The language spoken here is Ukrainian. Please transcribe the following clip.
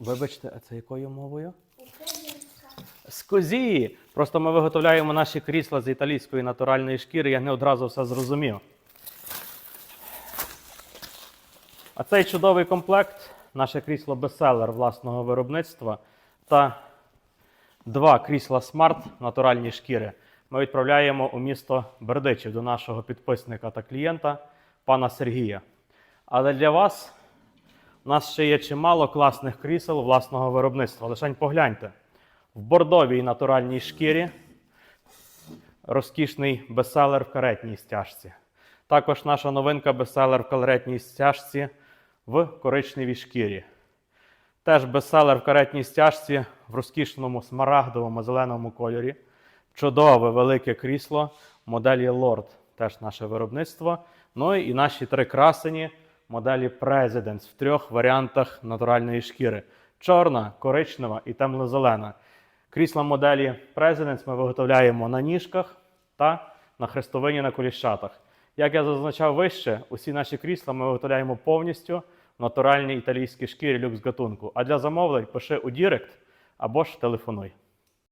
Вибачте, а це якою мовою? Українська. Скозі! Просто ми виготовляємо наші крісла з італійської натуральної шкіри, я не одразу все зрозумів. А цей чудовий комплект наше крісло бестселер власного виробництва та два крісла Smart натуральні шкіри. Ми відправляємо у місто Бердичів до нашого підписника та клієнта пана Сергія. Але для вас у нас ще є чимало класних крісел власного виробництва. Лишень погляньте. В бордовій натуральній шкірі розкішний бестселер в каретній стяжці. Також наша новинка бестселер в каретній стяжці в коричневій шкірі. Теж бестселер в каретній стяжці в розкішному смарагдовому зеленому кольорі. Чудове велике крісло моделі Lord, теж наше виробництво. Ну і наші три красені моделі Presidents в трьох варіантах натуральної шкіри: чорна, коричнева і темно-зелена. Крісла моделі Presidents ми виготовляємо на ніжках та на хрестовині на коліщатах. Як я зазначав вище, усі наші крісла ми виготовляємо повністю в натуральній італійській шкірі люкс гатунку. А для замовлень пиши у Дірект або ж телефонуй.